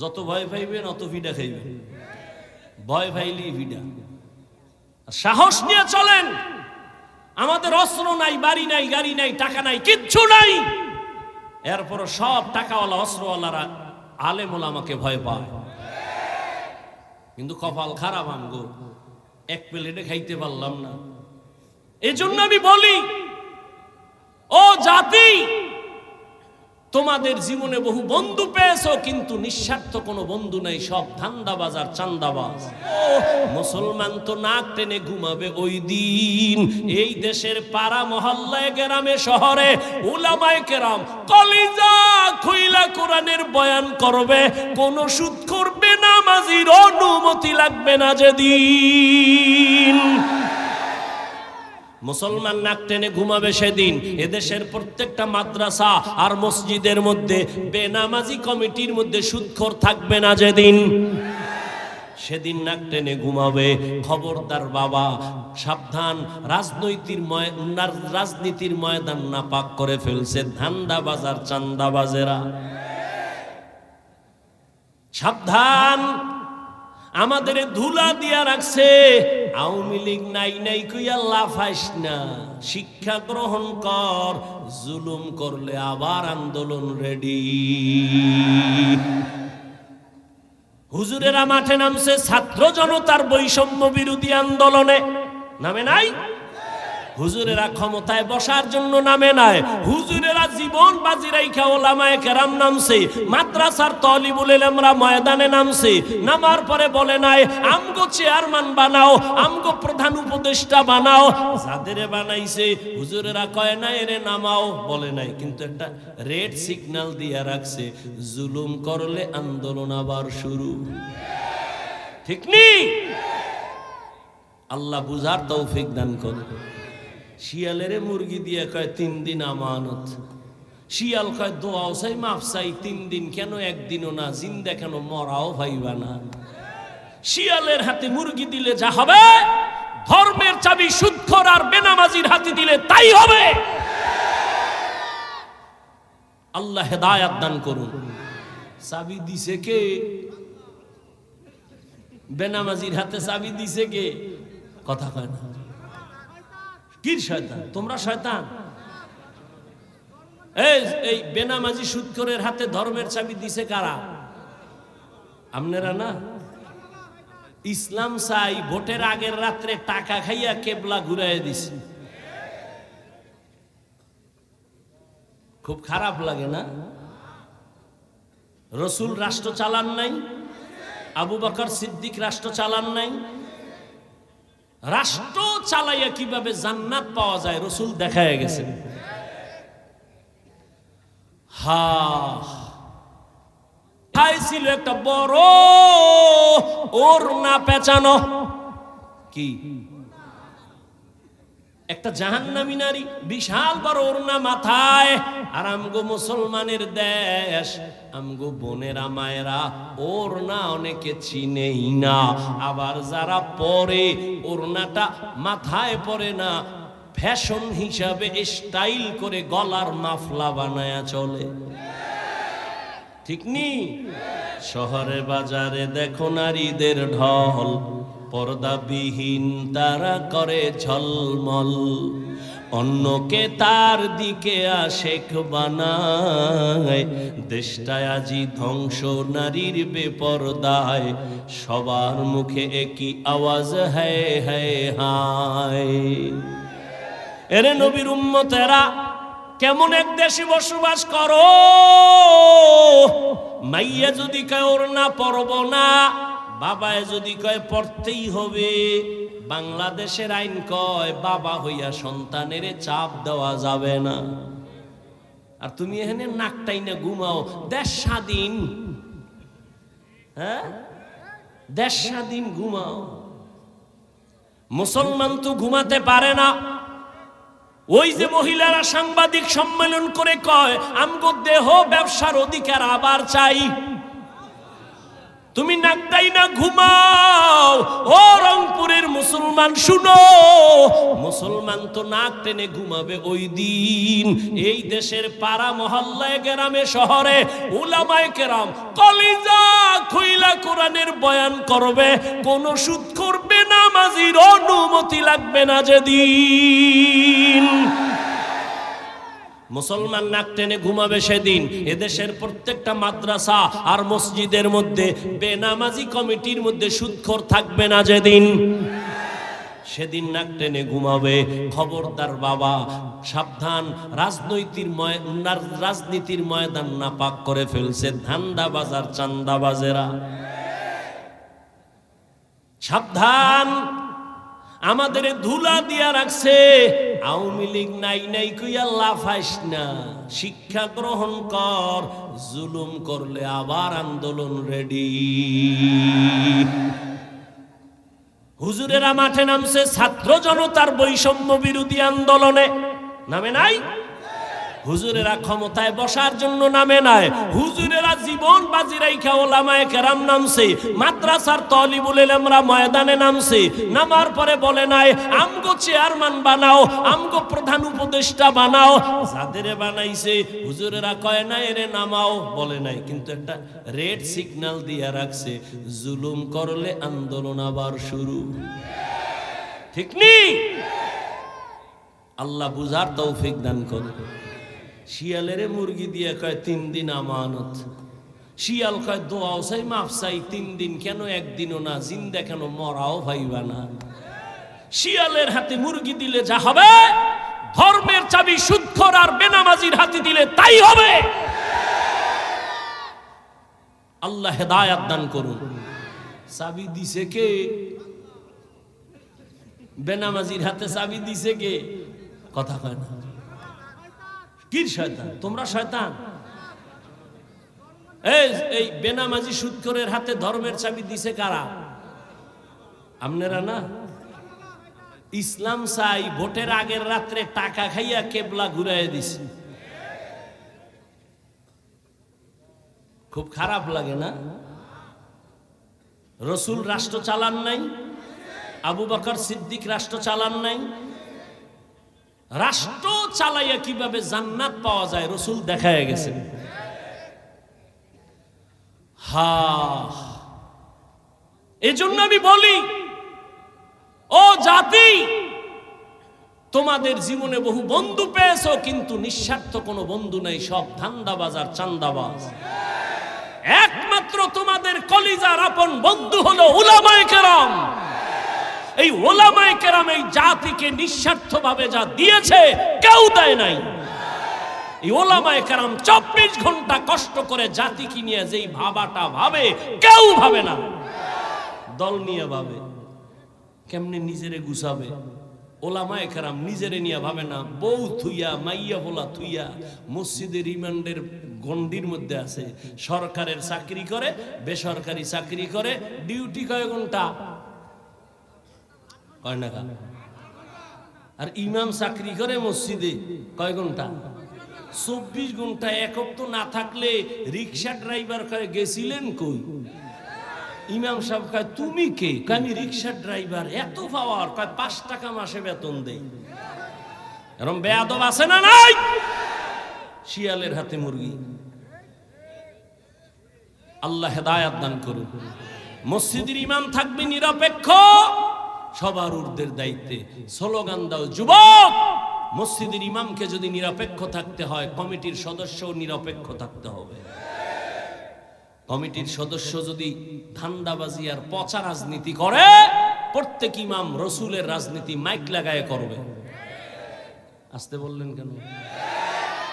যত ভয় পাইবেন, অত ভিডা খাইবেন। ভয় পাইলি ভিডা সাহস নিয়ে চলেন। আমাদের অস্ত্র নাই, বাড়ি নাই, গাড়ি নাই, টাকা নাই, কিচ্ছু নাই। এরপর সব টাকাওয়ালা, অস্ত্রওয়ালারা আলেমুল আমাকে ভয় পায়। কিন্তু কপাল খারাপ আমগো। এক প্লেটে খাইতে পারলাম না। এজন্য আমি বলি, ও জাতি তোমাদের জীবনে বহু বন্ধু পেয়েছ, কিন্তু নিঃস্বার্থ কোনো বন্ধু নাই, সব ধান্দাবাজ আর চান্দাবাজ। মুসলমান তো নাক টেনে ঘুমাবে ওই দিন। এই দেশের পাড়া মহল্লায়, গ্রামে, শহরে উলামায় কেরাম কলিজা খুইলা কোরআনের বয়ান করবে। কোন সুদ করবে না, মাজির অনুমতি লাগবে না যেদিন। মুসলমান নাক টেনে ঘুমাবে সেদিন। এদেশের প্রত্যেকটা মাদ্রাসা আর মসজিদের মধ্যে বেনামাজি কমিটির মধ্যে সুদখোর থাকবে না যেদিন। সেদিন নাক টেনে ঘুমাবে খবরদার বাবা। সাবধান রাজনৈতিক না- রাজনীতির ময়দান নাপাক করে ফেলছে ধান্দা বাজার চান্দা বাজেরা সাবধান আমাদের ধুলা দিয়া রাখছে। আওয়ামী লীগ নাই নাই কইয়া লাফাইস না। শিক্ষা গ্রহণ কর, জুলুম করলে আবার আন্দোলন রেডি। হুজুরেরা মাঠে নামছে, ছাত্র জনতার বৈষম্য বিরোধী আন্দোলনে। নামে নাই? হুজুরেরা ক্ষমতায় বসার জন্য নামে নাই। হুজুরেরা জীবন বাজি রাইখা ওলামায়ে কেরাম নামছে। মাদ্রাসার তলিবুল ইলমরা ময়দানে নামছে। নামার পরে বলে নাই, আমগো চেয়ারম্যান বানাও, আমগো প্রধান উপদেষ্টা বানাও। যাদের বানাইছে, হুজুরেরা কয় না এরে নামাও। বলে নাই, কিন্তু একটা রেড সিগন্যাল দিয়া রাখছে, জুলুম করলে আন্দোলন আবার শুরু। ঠিক নেই আল্লাহ বুঝার তৌফিক দান করে শিয়ালের মুরগি দিয়ে কয়, তিন দিন আমানত। শিয়াল কয় দোয়াও চাই মাফ চাই, তিন দিন কেন, একদিনও না, জিন্দা কেন, মরাও ভাইবা না। শিয়ালের হাতে মুরগি দিলে যা হবে, ধর্মের চাবি সুৎখর আর বেনামাজির হাতে দিলে তাই হবে। আল্লাহ হেদায়াত দান করুন। চাবি দিছে কে? বেনামাজির হাতে চাবি দিছে কে? কথা কয় না। কি শয়তান? তোমরা শয়তান? এই এই বেনামাজি সুৎকরের হাতে ধর্মের চাবি দিছে কারা? আপনারা না? ইসলাম চাই ভোটের আগের রাত্রে টাকা খাইয়া কেবলা ঘুরাই দিছে। খুব খারাপ লাগে না? রসুল রাষ্ট্র চালান নাই? আবু বকর সিদ্দিক রাষ্ট্র চালান নাই? রাষ্ট্র চালাইয়া কীভাবে জান্নাত পাওয়া যায়, রসুল দেখায় গেছে হা ছিল একটা বড় ওর না পেঁচানো। কি? একটা জাহান্নামী নারী, বিশাল বড় ওড়না মাথায়, আর আমগো মুসলমানের দেশ, আমগো বোনেরা, মায়েরা ওড়না অনেকে চিনেই না। আবার যারা পরে ওড়নাটা মাথায় পরে না, ফ্যাশন হিসাবে স্টাইল করে গলার মাফলা বানায়া চলে। ঠিক নি? শহরে বাজারে দেখো নারীদের ঢল। পর্দাবিহীন তারা করে ঝলমল। অন্যকে তার দিকে আশেক বানায়। দেশটায় আজি ধ্বংস, নারীর বেপরদায়। সবার মুখে একই আওয়াজ হ্যায় হ্যায় হায়। এরে নবীর উম্মতেরা, কেমন এক দেশে বসবাস করো? মাইয়া যদি কয় ওর না পড়ব না। বাবায় যদি কয়, পড়তেই হবে। বাংলাদেশের আইন কয়, বাবা হইয়া সন্তানের চাপ দেওয়া যাবে না। আর তুমি এখানে নাকটাই না ঘুমাও, দেশ স্বাধীন। হ্যাঁ? দেশ স্বাধীন ঘুমাও। মুসলমান তো ঘুমাতে পারে না। ওই যে মহিলারা সাংবাদিক সম্মেলন করে কয়, আমগো দেহ ব্যবসার অধিকার আবার চাই। তুমি নাকটাই না ঘুমাও। ও রংপুরের মুসলমান, শুনো। মুসলমান তো নাক টেনে ঘুমাবে ওই দিন। এই দেশের পাড়া মহল্লায়, গ্রামে, শহরে উলামায় কেরাম কলিজা কোরআনের বয়ান করবে। কোন সুদ করবে নামাজির অনুমতি লাগবে না যেদিন। মুসলমান নাক টেনে ঘুমাবে সেদিন। এদেশের প্রত্যেকটা মাদ্রাসা আর মসজিদের মধ্যে বেনামাজি কমিটির মধ্যে সুদখোর থাকবে না যেদিন। সেদিন নাক টেনে ঘুমাবে খবরদার বাবা। সাবধান রাজনৈতিক রাজনীতির ময়দান না পাক করে ফেলছে ধান্দা বাজার চান্দা বাজেরা সাবধান, আমাদের ধুলা দিয়া রাখছে। আওয়ামী লীগ নাই নাই কুইয়া লাফাইস না। শিক্ষা গ্রহণ কর, জুলুম করলে আবার আন্দোলন রেডি হুজুরেরা মাঠে নামছে ছাত্র জনতার বৈষম্য বিরোধী আন্দোলনে। নামে নাই? হুজুরেরা ক্ষমতায় বসার জন্য নামে নাই। হুজুরেরা জীবন বাজি রাইখা ওলামায়ে কেরাম নামছে। মাদ্রাসার তলিবুল ইলমরা ময়দানে নামছে। নামার পরে বলে নাই, আমগো চেয়ারম্যান বানাও, আমগো প্রধান উপদেষ্টা বানাও। যাদের বানাইছে, হুজুরেরা কয়, না, এরে নামাও। বলে নাই, কিন্তু একটা রেড সিগন্যাল দিয়া রাখছে, জুলুম করলে আন্দোলন আবার শুরু। ঠিক নেই আল্লাহ বুঝার তৌফিক দান করুন। শিয়ালের মুরগি দিয়ে কয়, তিন দিন আমানত। শিয়াল কয় দোয়াও চাই মাফ চাই, তিন দিন কেন একদিনও না? জিন্দা কেন মরাও ভাইবা না? শিয়ালের হাতে মুরগি দিলে যা হবে, ধর্মের চাবি সুৎখর আর বেনামাজির হাতে দিলে তাই হবে। আল্লাহ হেদায়াত দান করুন। চাবি দিছে কে? বেনামাজির হাতে চাবি দিছে কে? কথা কয় না। কির শয়তান? তোমরা শয়তান। এই এই বেনামাজি সুৎকরের হাতে ধর্মের চাবি দিছে কারা? আপনারা না? ইসলাম চাই ভোটের আগের রাত্রে টাকা খাইয়া কেবলা ঘুরাই দিছে। খুব খারাপ লাগে না? রসুল রাষ্ট্র চালান নাই? আবু বকর সিদ্দিক রাষ্ট্র চালান নাই? রাষ্ট্র চালাইয়া কীভাবে জান্নাত পাওয়া যায়, রসুল দেখায় গেছে হা, এজন্য আমি বলি, ও জাতি, তোমাদের জীবনে বহু বন্ধু পেয়েছ, কিন্তু নিঃস্বার্থ কোনো বন্ধু নাই, সব ধান্দাবাজ আর চান্দাবাজ। একমাত্র তোমাদের কলিজার আপন বন্ধু হলো উলামায়ে কেরাম। এই ওলামায়ে কেরাম এই জাতিকে নিঃস্বার্থ ভাবে যা দিয়েছে, কেউ দেয় নাই। এই ওলামায়ে কেরাম চব্বিশ ঘণ্টা কষ্ট করে জাতিকে নিয়ে যেই ভাবাটা ভাবে, কেউ ভাবে না। দল নিয়ে ভাবে, কেমনে নিজেরে গুছাবে? ওলামায়ে কেরাম নিজেরে নিয়ে ভাবে না, বউ থুইয়া, মাইয়া বলা থুইয়া মসজিদের রিমান্ডের গন্ডির মধ্যে আছে। সরকারের চাকরি করে, বেসরকারি চাকরি করে, ডিউটি কয় ঘণ্টা? কয় না? আর ইমাম চাকরি করে মসজিদে, কয় ঘণ্টা? চব্বিশ ঘণ্টা একক তো না থাকলে রিক্সা ড্রাইভার কয়ে, গেছিলেন কই? ইমাম সাহেব কয়, তুমি কে? আমি রিক্সা ড্রাইভার, এত পাওয়ার। কয়, পাঁচ টাকা মাসে বেতন দেই। এরম বেয়াদব আছে না নাই? শিয়ালের হাতে মুরগি। আল্লাহ হেদায়াত দান করুন। মসজিদের ইমাম থাকবে নিরপেক্ষ। সবার ঊর্ধ্বের দায়িত্বে স্লোগান দাও, যুবক! মসজিদের ইমামকে যদি নিরপেক্ষ থাকতে হয়, কমিটির সদস্য নিরপেক্ষ থাকতে হবে। কমিটির সদস্য যদি ধান্দাবাজি আর পচা রাজনীতি করে, প্রত্যেক ইমাম রসুলের রাজনীতি মাইক লাগায় করবে। আসতে বললেন কেন?